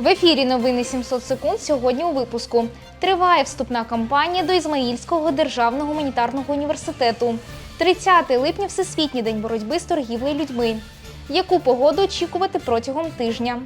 В ефірі новини 700 секунд сьогодні у випуску. Триває вступна кампанія до Ізмаїльського державного гуманітарного університету. 30 липня Всесвітній день боротьби з торгівлею людьми. Яку погоду очікувати протягом тижня?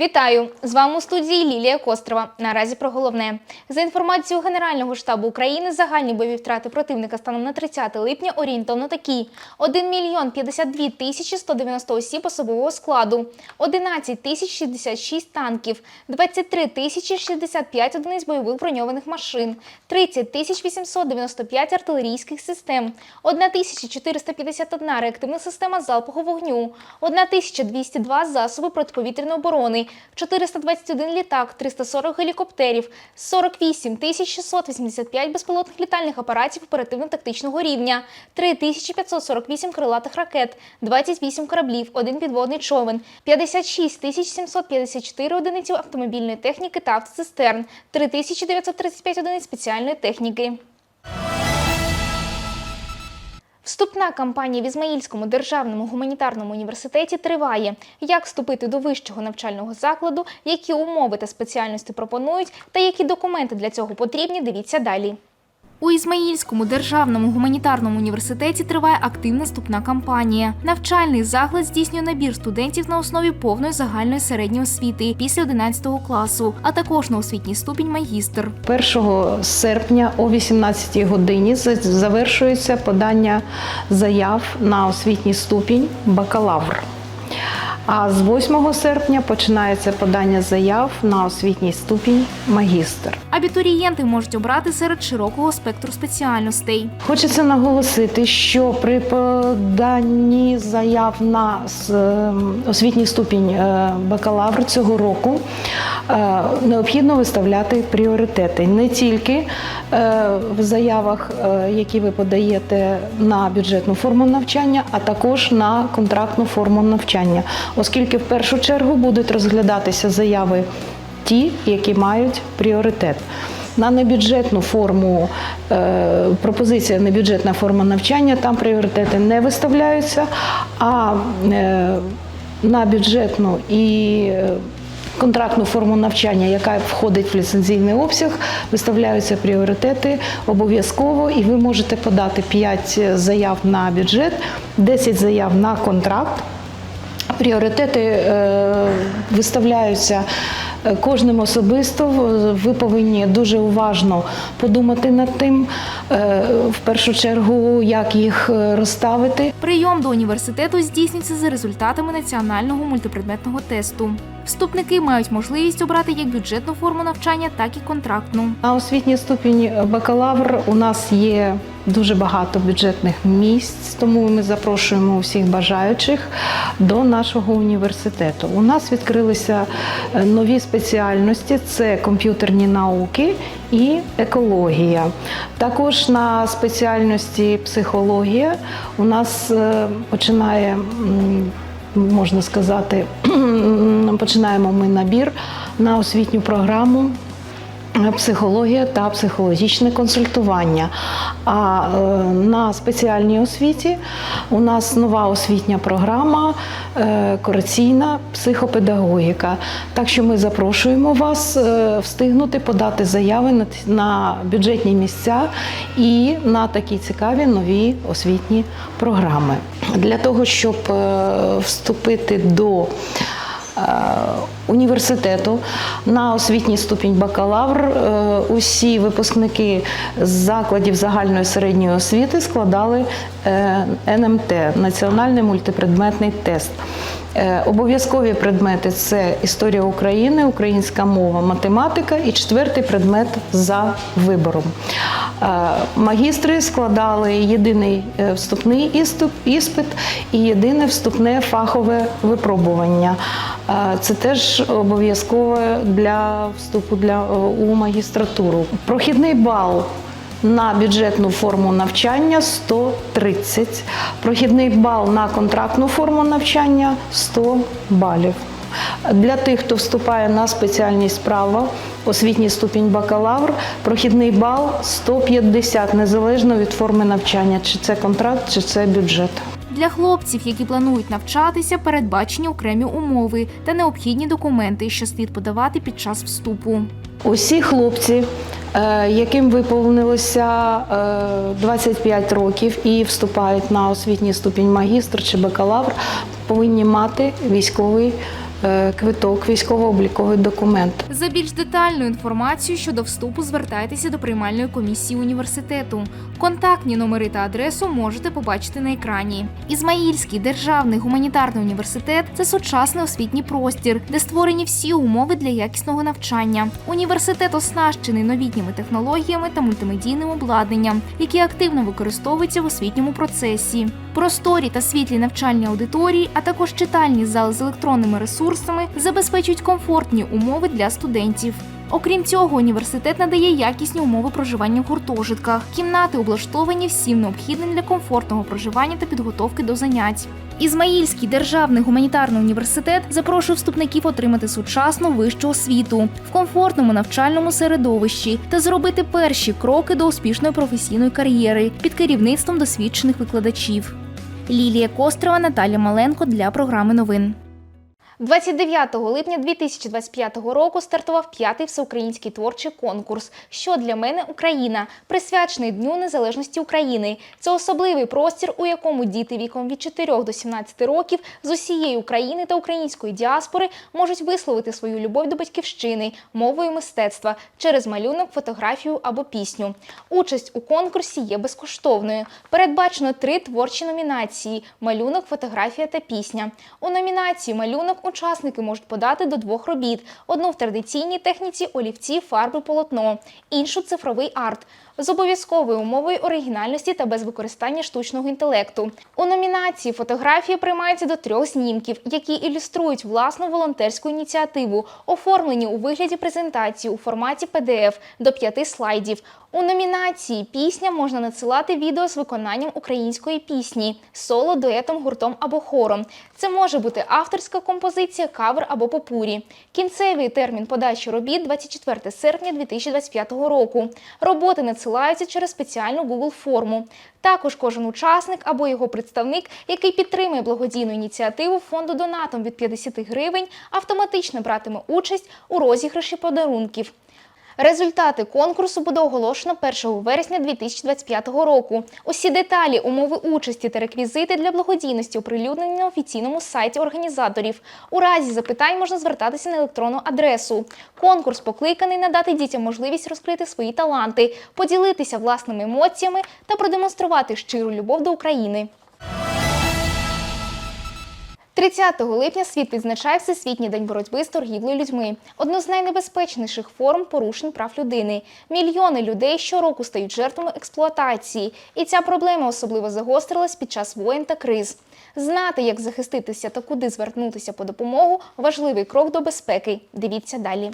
Вітаю! З вами у студії Лілія Кострова. Наразі про головне. За інформацією Генерального штабу України, загальні бойові втрати противника станом на 30 липня орієнтовно такі: 1 мільйон 52 тисячі 190 осіб особового складу, 11 тисяч 66 танків, 23 тисячі 65 одиниць бойових броньованих машин, 30 тисяч 895 артилерійських систем, 1 тисяча 451 реактивна система залпового вогню, 1 тисяча 202 засоби протиповітряної оборони, 421 літак, 340 гелікоптерів, 48 тисяч 685 безпілотних літальних апаратів оперативно-тактичного рівня, 3548 крилатих ракет, 28 кораблів, 1 підводний човен, 56 тисяч 754 одиниці автомобільної техніки та автоцистерн, 3935 одиниць спеціальної техніки. Вступна кампанія в Ізмаїльському державному гуманітарному університеті триває. Як вступити до вищого навчального закладу, які умови та спеціальності пропонують, та які документи для цього потрібні, дивіться далі. У Ізмаїльському державному гуманітарному університеті триває активна вступна кампанія. Навчальний заклад здійснює набір студентів на основі повної загальної середньої освіти після 11 класу, а також на освітній ступінь магістр. 1 серпня о 18 годині завершується подання заяв на освітній ступінь бакалавр. А з 8 серпня починається подання заяв на освітній ступінь магістр. Абітурієнти можуть обрати серед широкого спектру спеціальностей. Хочеться наголосити, що при поданні заяв на ем, освітній ступінь е, бакалавр цього року е, необхідно виставляти пріоритети не тільки е, в заявах, які ви подаєте на бюджетну форму навчання, а також на контрактну форму навчання, оскільки в першу чергу будуть розглядатися заяви ті, які мають пріоритет. На небюджетну форму е, пропозиція небюджетна форма навчання, там пріоритети не виставляються, а е, на бюджетну і е, контрактну форму навчання, яка входить в ліцензійний обсяг, виставляються пріоритети обов'язково, і ви можете подати 5 заяв на бюджет, 10 заяв на контракт. Пріоритети е, виставляються е, кожним особисто. Ви повинні дуже уважно подумати над тим, е, в першу чергу, як їх розставити. Прийом до університету здійснюється за результатами національного мультипредметного тесту. Вступники мають можливість обрати як бюджетну форму навчання, так і контрактну. На освітній ступінь бакалавр у нас є дуже багато бюджетних місць, тому ми запрошуємо усіх бажаючих до нашого університету. У нас відкрилися е, нові спеціальності: це комп'ютерні науки і екологія. Також на спеціальності психологія у нас е, починає. Можна сказати, починаємо ми набір на освітню програму психологія та психологічне консультування. А е, на спеціальній освіті у нас нова освітня програма е, психопедагогіка. Так що ми запрошуємо вас е, встигнути подати заяви на, бюджетні місця і на такі цікаві нові освітні програми. Для того, щоб вступити до університету на освітній ступінь бакалавр. Е, Усі випускники закладів загальної середньої освіти складали е, НМТ національний мультипредметний тест. Е, Обов'язкові предмети це історія України, українська мова, математика і четвертий предмет за вибором. Е, Магістри складали єдиний е, вступний іспит і єдине вступне фахове випробування. Це теж обов'язкове для вступу для, у магістратуру. Прохідний бал на бюджетну форму навчання 130. Прохідний бал на контрактну форму навчання 100 балів. Для тих, хто вступає на спеціальність права, освітній ступінь бакалавр, прохідний бал 150, незалежно від форми навчання, чи це контракт, чи це бюджет. Для хлопців, які планують навчатися, передбачені окремі умови та необхідні документи, що слід подавати під час вступу. Усі хлопці, е, яким виповнилося е, 25 років і вступають на освітній ступінь магістр чи бакалавр, повинні мати військовий е, квиток, військово-обліковий документ. За більш детальну інформацію щодо вступу звертайтеся до приймальної комісії університету. Контактні номери та адресу можете побачити на екрані. Ізмаїльський державний гуманітарний університет це сучасний освітній простір, де створені всі умови для якісного навчання. Університет оснащений новітніми технологіями та мультимедійним обладнанням, які активно використовуються в освітньому процесі. Просторі та світлі навчальні аудиторії, а також читальні зали з електронними ресурсами забезпечують комфортні умови для студентів. Окрім цього, університет надає якісні умови проживання в гуртожитках. Кімнати облаштовані всім необхідним для комфортного проживання та підготовки до занять. Ізмаїльський державний гуманітарний університет запрошує вступників отримати сучасну вищу освіту в комфортному навчальному середовищі та зробити перші кроки до успішної професійної кар'єри під керівництвом досвідчених викладачів. Лілія Кострова, Наталя Маленко для програми новин. 29 липня 2025 року стартував п'ятий всеукраїнський творчий конкурс Що для мене Україна, присвячений Дню Незалежності України. Це особливий простір, у якому діти віком від 4 до 17 років з усієї України та української діаспори можуть висловити свою любов до батьківщини мовою мистецтва через малюнок, фотографію або пісню. Участь у конкурсі є безкоштовною. Передбачено три творчі номінації: малюнок, фотографія та пісня. У номінації малюнок учасники можуть подати до двох робіт: одну в традиційній техніці олівці, фарби, полотно, іншу цифровий арт. З обов'язковою умовою оригінальності та без використання штучного інтелекту. У номінації фотографії приймаються до трьох знімків, які ілюструють власну волонтерську ініціативу, оформлені у вигляді презентації у форматі PDF до п'яти слайдів. У номінації Пісня можна надсилати відео з виконанням української пісні, соло, дуетом, гуртом або хором. Це може бути авторська композиція, кавер або попурі. Кінцевий термін подачі робіт 24 серпня 2025 року. Роботи надсилаються через спеціальну Google форму. Також кожен учасник або його представник, який підтримує благодійну ініціативу фонду донатом від 50 гривень, автоматично братиме участь у розіграші подарунків. Результати конкурсу буде оголошено 1 вересня 2025 року. Усі деталі, умови участі та реквізити для благодійності оприлюднені на офіційному сайті організаторів. У разі запитань можна звертатися на електронну адресу. Конкурс покликаний надати дітям можливість розкрити свої таланти, поділитися власними емоціями та продемонструвати щиру любов до України. 30 липня світ відзначає Всесвітній день боротьби з торгівлею людьми. Одну з найнебезпечніших форм порушень прав людини. Мільйони людей щороку стають жертвами експлуатації, і ця проблема особливо загострилась під час воєн та криз. Знати, як захиститися та куди звернутися по допомогу важливий крок до безпеки. Дивіться далі.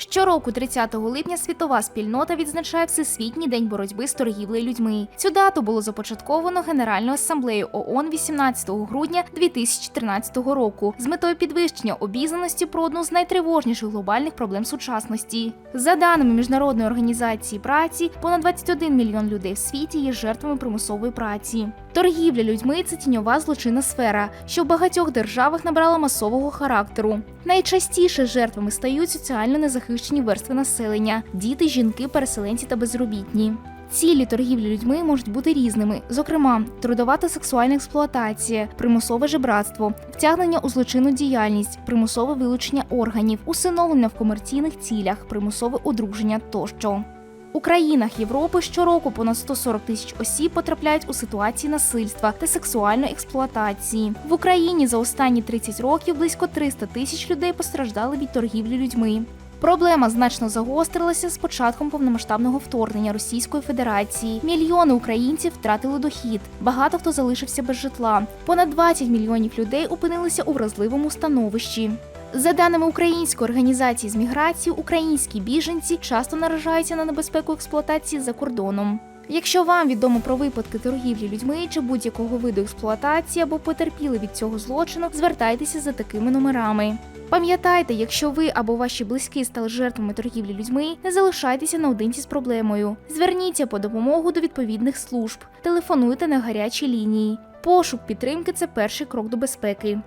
Щороку, 30 липня, світова спільнота відзначає Всесвітній день боротьби з торгівлею людьми. Цю дату було започатковано Генеральною асамблеєю ООН 18 грудня 2013 року з метою підвищення обізнаності про одну з найтривожніших глобальних проблем сучасності. За даними міжнародної організації праці, понад 21 мільйон людей в світі є жертвами примусової праці. Торгівля людьми це тіньова злочинна сфера, що в багатьох державах набрала масового характеру. Найчастіше жертвами стають соціально незахищені верстви населення: діти, жінки, переселенці та безробітні. Цілі торгівлі людьми можуть бути різними, зокрема, трудова та сексуальна експлуатація, примусове жебратство, втягнення у злочинну діяльність, примусове вилучення органів, усиновлення в комерційних цілях, примусове одруження тощо. У країнах Європи щороку понад 140 тисяч осіб потрапляють у ситуації насильства та сексуальної експлуатації. В Україні за останні 30 років близько 300 тисяч людей постраждали від торгівлі людьми. Проблема значно загострилася з початком повномасштабного вторгнення Російської Федерації. Мільйони українців втратили дохід. Багато хто залишився без житла. Понад 20 мільйонів людей опинилися у вразливому становищі. За даними Української організації з міграції, українські біженці часто наражаються на небезпеку експлуатації за кордоном. Якщо вам відомо про випадки торгівлі людьми чи будь-якого виду експлуатації або потерпіли від цього злочину, звертайтеся за такими номерами. Пам'ятайте, якщо ви або ваші близькі стали жертвами торгівлі людьми, не залишайтеся наодинці з проблемою. Зверніться по допомогу до відповідних служб, телефонуйте на гарячі лінії. Пошук підтримки це перший крок до безпеки.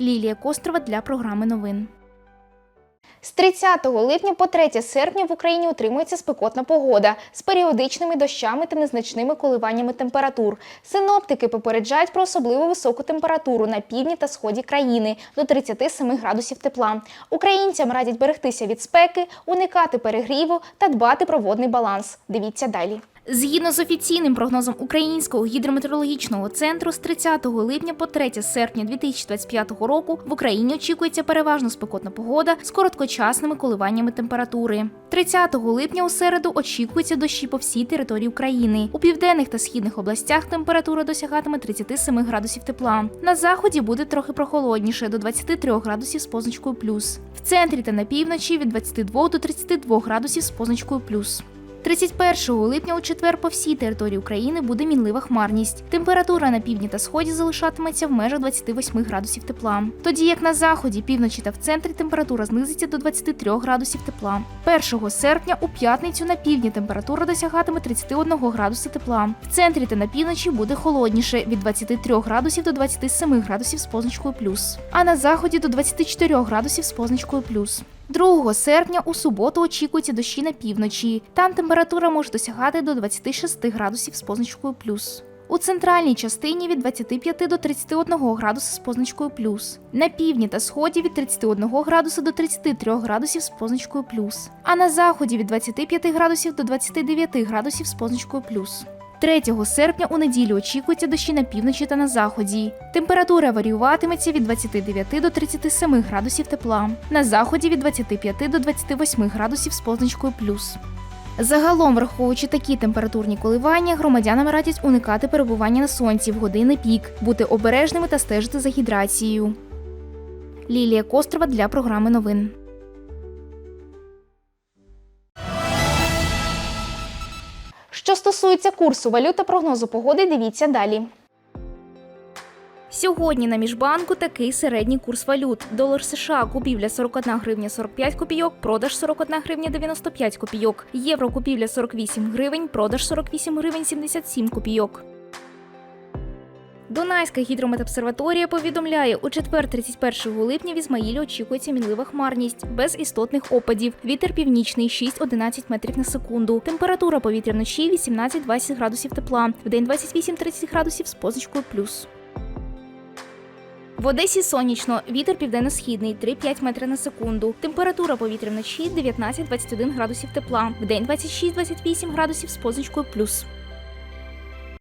Лілія Кострова для програми новин. З 30 липня по 3 серпня в Україні утримується спекотна погода з періодичними дощами та незначними коливаннями температур. Синоптики попереджають про особливо високу температуру на півдні та сході країни до 37 градусів тепла. Українцям радять берегтися від спеки, уникати перегріву та дбати про водний баланс. Дивіться далі. Згідно з офіційним прогнозом Українського гідрометеорологічного центру, з 30 липня по 3 серпня 2025 року в Україні очікується переважно спекотна погода з короткочасними коливаннями температури. 30 липня у середу очікується дощі по всій території України. У південних та східних областях температура досягатиме 37 градусів тепла. На заході буде трохи прохолодніше до 23 градусів з позначкою плюс. В центрі та на півночі від 22 до 32 градусів з позначкою плюс. 31 липня у четвер по всій території України буде мінлива хмарність. Температура на півдні та сході залишатиметься в межах 28 градусів тепла. Тоді як на заході, півночі та в центрі температура знизиться до 23 градусів тепла. 1 серпня у п'ятницю на півдні температура досягатиме 31 градуса тепла. В центрі та на півночі буде холодніше від 23 градусів до 27 градусів з позначкою плюс. А на заході до 24 градусів з позначкою плюс. 2 серпня у суботу очікуються дощі на півночі. Там температура може досягати до 26 градусів з позначкою плюс. У центральній частині від 25 до 31 градуса з позначкою плюс. На півдні та сході від 31 градуса до 33 градусів з позначкою плюс. А на заході від 25 градусів до 29 градусів з позначкою плюс. 3 серпня у неділю очікуються дощі на півночі та на заході. Температура варіюватиметься від 29 до 37 градусів тепла. На заході від 25 до 28 градусів з позначкою плюс. Загалом, враховуючи такі температурні коливання, громадянам радять уникати перебування на сонці в години пік, бути обережними та стежити за гідрацією. Лілія Кострова для програми новин. Стосується курсу валют та прогнозу погоди, дивіться далі. Сьогодні на міжбанку такий середній курс валют. Долар США купівля 41 гривня 45 копійок, продаж 41 гривня 95 копійок. Євро купівля 48 гривень, продаж 48 гривень 77 копійок. Дунайська гідрометобсерваторія повідомляє, у четвер 31 липня в Ізмаїлі очікується мінлива хмарність, без істотних опадів. Вітер північний 6-11 метрів на секунду. Температура повітря вночі 18-20 градусів тепла, вдень 28-30 градусів з позначкою плюс. В Одесі сонячно, вітер південно-східний 3-5 метри на секунду. Температура повітря вночі 19-21 градусів тепла, вдень 26-28 градусів з позначкою плюс.